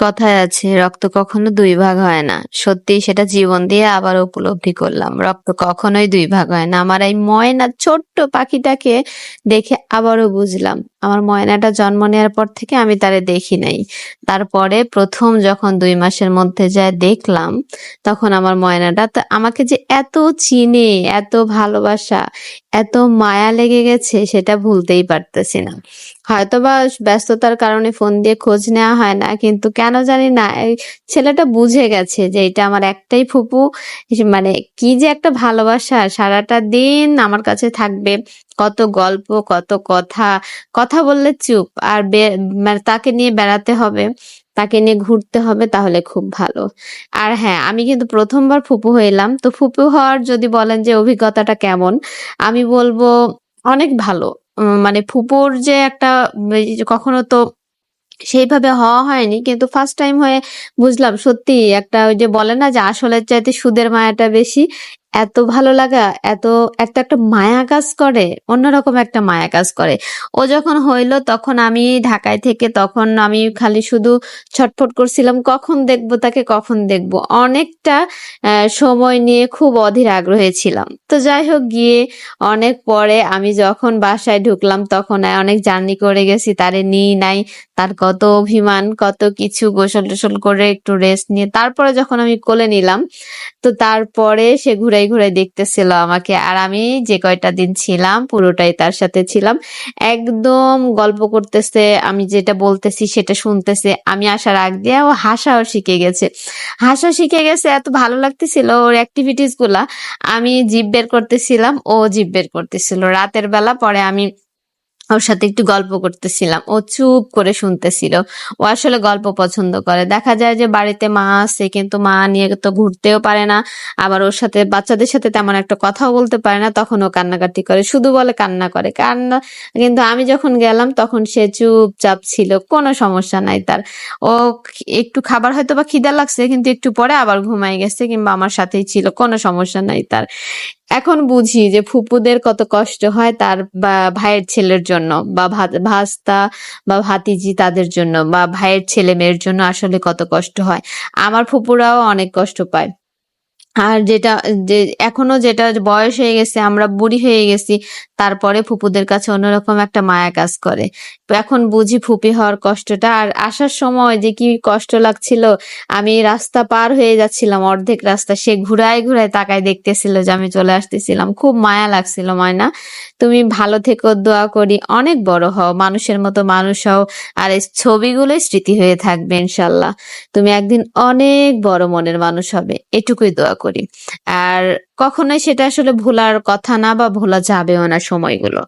কথায় আছে, রক্ত কখনো দুই ভাগ হয় না। সত্যি সেটা জীবন দিয়ে আবার উপলব্ধি করলাম। রক্ত কখনোই দুই ভাগ হয় না। আমার এই ময়না ছোট্ট পাখিটাকে দেখে আবারও বুঝলাম আমার ময়নাটা জন্ম নেওয়ার পর থেকে আমি তারে দেখি নাই। তারপরে প্রথম যখন দুই মাসের মধ্যে যায় দেখলাম, তখন আমার ময়নাটা তো আমাকে যে এত চিনে, এত ভালোবাসা, এত মায়া লেগে গেছে সেটা ভুলতেই পারতেছি না। হয়তোবা ব্যস্ততার কারণে ফোন দিয়ে খোঁজ নেওয়া হয় না, কিন্তু কেন জানি না ছেলেটা বুঝে গেছে যে এটা আমার একটাই ফুপু। মানে কি যে একটা ভালোবাসা, সারাটা দিন আমার কাছে থাকবে। কত গল্প, কত কথা কথা বললে চুপ। আর মানে তাকে নিয়ে বেড়াতে হবে, তাকে নিয়ে ঘুরতে হবে তাহলে খুব ভালো। আর হ্যাঁ আমি কিন্তু প্রথমবার ফুপু হইলাম। তো ফুপু হওয়ার যদি বলেন যে অভিজ্ঞতাটা কেমন, আমি বলব অনেক ভালো। মানে ফুপুর যে একটা কখনো তো সেইভাবে হওয়া হয়নি। কিন্তু ফার্স্ট টাইম হয়ে বুঝলাম সত্যি একটা ওই যে বলে না যে আসলের চাইতে সুদের মায়াটা বেশি। এত ভালো লাগা, এত, একটা একটা মায়া কাজ করে, অন্যরকম একটা মায়া কাজ করে। ও যখন হইল তখন আমি ঢাকায় থেকে তখন আমি খালি শুধু ছটফট করছিলাম, কখন দেখব তাকে, কখন দেখব। অনেকটা সময় নিয়ে খুব অধীর আগ্রহে ছিলাম। তো যাই হোক, গিয়ে অনেক পরে আমি যখন বাসায় ঢুকলাম তখন অনেক জার্নি করে গেছি, তারে নিই নাই। তার কত অভিমান, কত কিছু গোসল টোসল করে একটু রেস্ট নিয়ে, তারপরে যখন আমি কোলে নিলাম, তো তারপরে সে ঘুরাই ঘুরাই দেখতেছিল আমাকে। আর আমি যে কয়টা দিন ছিলাম, পুরোটাই তার সাথে ছিলাম। একদম গল্প করতেছে, আমি যেটা বলতেছি সেটা শুনতেছে। আমি আসার আগ দিয়ে ও হাসাও শিখে গেছে। হাসা শিখে গেছে, এত ভালো লাগতেছিল ওর অ্যাক্টিভিটিসগুলা। আমি জিভ বের করতেছিলাম, ও জিভ বের করতেছিল। রাতের বেলা পরে আমি ওর সাথে একটু গল্প করতেছিলাম। ও চুপ করে শুনতেছিল। ও আসলে গল্প পছন্দ করে। দেখা যায় যে বাড়িতে মা আছে, কিন্তু মা নিয়ে তো ঘুরতেও পারে না। আবার ওর সাথে, বাচ্চাদের সাথে তেমন একটা কথাও বলতে পারে না। তখন ও কান্নাকাটি করে, শুধু বলে কান্না করে। কান্না, কিন্তু আমি যখন গেলাম, তখন সে চুপচাপ ছিল। কোনো সমস্যা নাই তার। ও একটু খাবার হয়তো বা খিদা লাগছে, কিন্তু একটু পরে আবার ঘুমাই গেছে, কিংবা আমার সাথেই ছিল। কোনো সমস্যা নাই তার। এখন বুঝি যে ফুপুদের কত কষ্ট হয় তার বা ভাইয়ের ছেলের জন্য বা ভাস্তা বা ভাতিজি তাদের জন্য বা ভাইয়ের ছেলে মেয়ের জন্য আসলে কত কষ্ট হয়। আমার ফুপুরাও অনেক কষ্ট পায়। আর যেটা, যে এখনও যেটা বয়স হয়ে গেছে, আমরা বুড়ি হয়ে গেছি তারপরে ফুপুদের কাছে অন্যরকম একটা মায়া কাজ করে। এখন বুঝি ফুপি হওয়ার কষ্টটা, আর আসার সময় যে কি কষ্ট লাগছিল, আমি রাস্তা পার হয়ে যাচ্ছিলাম, অর্ধেক রাস্তা। সে ঘুরায় ঘুরায় তাকায় দেখতেছিল যে আমি চলে আসতেছিলাম। খুব মায়া লাগছিল, ময়না। তুমি ভালো থেকো, দোয়া করি। অনেক বড় হও, মানুষের মতো মানুষ হও, আর এই ছবিগুলোই স্মৃতি হয়ে থাকবে, ইনশাল্লাহ। তুমি একদিন অনেক বড় মনের মানুষ হবে, এটুকুই দোয়া করি। আর কখনোই সেটা আসলে ভোলার কথা না বা ভোলা যাবেও না। সময়গুলো।